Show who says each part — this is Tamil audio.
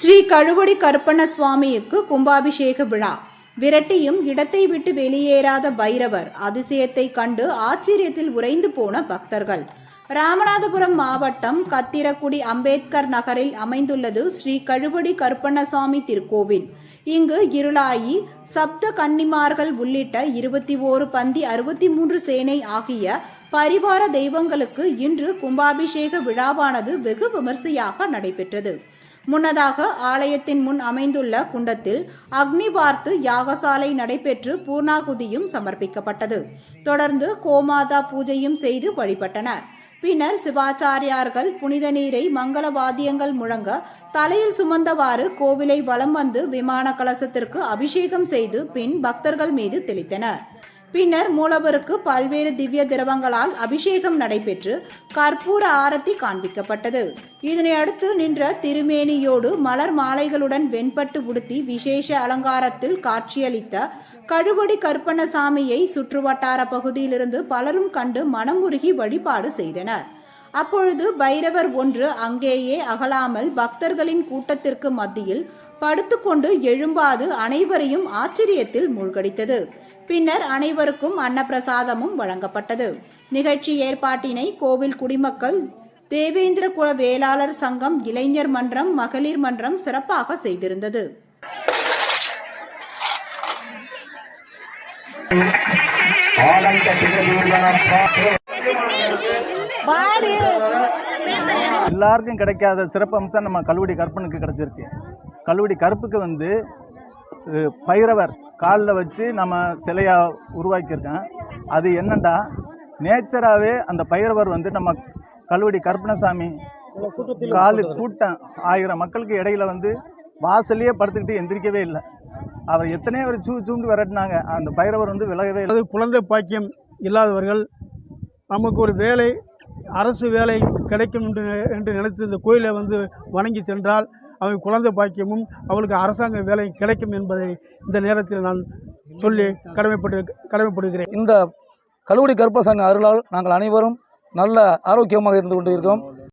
Speaker 1: ஸ்ரீ கழுவடி கருப்பண்ண சுவாமிக்கு கும்பாபிஷேக விழா. விரட்டியும் இடத்தை விட்டு வெளியேறாத பைரவர் அதிசயத்தை கண்டு ஆச்சரியத்தில் உறைந்து போன பக்தர்கள். ராமநாதபுரம் மாவட்டம் கத்திரக்குடி அம்பேத்கர் நகரில் அமைந்துள்ளது ஸ்ரீ கழுவடி கருப்பண்ணசாமி திருக்கோவில். இங்கு இருளாயி சப்த கன்னிமார்கள் உள்ளிட்ட இருபத்தி ஓரு பந்தி அறுபத்தி மூன்று சேனை ஆகிய பரிவார தெய்வங்களுக்கு இன்று கும்பாபிஷேக விழாவானது வெகு விமர்சையாக நடைபெற்றது. முன்னதாக ஆலயத்தின் முன் அமைந்துள்ள குண்டத்தில் அக்னி பார்த்து யாகசாலை நடைபெற்று பூர்ணாகுதியும் சமர்ப்பிக்கப்பட்டது. தொடர்ந்து கோமாதா பூஜையும் செய்து வழிபட்டனர். பின்னர் சிவாச்சாரியார்கள் புனித நீரை மங்கள வாத்தியங்கள் முழங்க தலையில் சுமந்தவாறு கோவிலை வலம் வந்து விமான கலசத்திற்கு அபிஷேகம் செய்து பின் பக்தர்கள் மீது தெளித்தனர். பின்னர் மூலவருக்கு பல்வேறு திவ்ய திரவங்களால் அபிஷேகம் நடைபெற்று கற்பூர ஆரத்தி காண்பிக்கப்பட்டது. இதனையடுத்து நின்ற திருமேனியோடு மலர் மாலைகளுடன் வெண்பட்டு உடுத்தி விசேஷ அலங்காரத்தில் காட்சியளித்த கழுவடி கற்பணசாமியை சுற்றுவட்டார பகுதியிலிருந்து பலரும் கண்டு மனமுருகி வழிபாடு செய்தனர். அப்பொழுது பைரவர் ஒன்று அங்கேயே அகலாமல் பக்தர்களின் கூட்டத்திற்கு மத்தியில் படுத்துக்கொண்டு எழும்பாது அனைவரையும் ஆச்சரியத்தில் மூழ்கடித்தது. பின்னர் அனைவருக்கும் அன்னப்பிரசாதமும் வழங்கப்பட்டது. நிகழ்ச்சி ஏற்பாட்டினை கோவில் குடிமக்கள் தேவேந்திர குல வேளாளர் சங்கம் இளைஞர் மன்றம் மகளிர் மன்றம் சிறப்பாக செய்திருந்தது.
Speaker 2: எல்லாருக்கும் கிடைக்காத சிறப்பு அம்சம் நம்ம கல்லூரி கற்பனுக்கு கிடைச்சிருக்கு. கல்லூரி கருப்புக்கு வந்து பைரவர் காலில் வச்சு நம்ம சிலையாக உருவாக்கியிருக்கேன் அது என்னண்டா? நேச்சராகவே அந்த பைரவர் வந்து நம்ம கல்லுவடி கருப்பணசாமி காலு கூட்டம் ஆயிரம் மக்களுக்கு இடையில வந்து வாசல்லையே படுத்துக்கிட்டு எந்திரிக்கவே இல்லை. அவர் எத்தனையோ ஒரு சூ சூண்டு விரட்டினாங்க. அந்த பைரவர் வந்து விலகவே இல்லை.
Speaker 3: குழந்தை பாக்கியம் இல்லாதவர்கள் நமக்கு ஒரு வேலை அரசு வேலை கிடைக்கும் என்று நினைத்து இந்த கோயிலை வந்து வணங்கி சென்றால் அவன் குழந்தை பாக்கியமும் அவளுக்கு அரசாங்க வேலை கிடைக்கும் என்பதை இந்த நேரத்தில் நான் சொல்லி கடமைப்பட்டு கடமைப்படுகிறேன்.
Speaker 4: இந்த கல்லூரி கருப்பசாமி அருளால் நாங்கள் அனைவரும் நல்ல ஆரோக்கியமாக இருந்து கொண்டிருக்கிறோம்.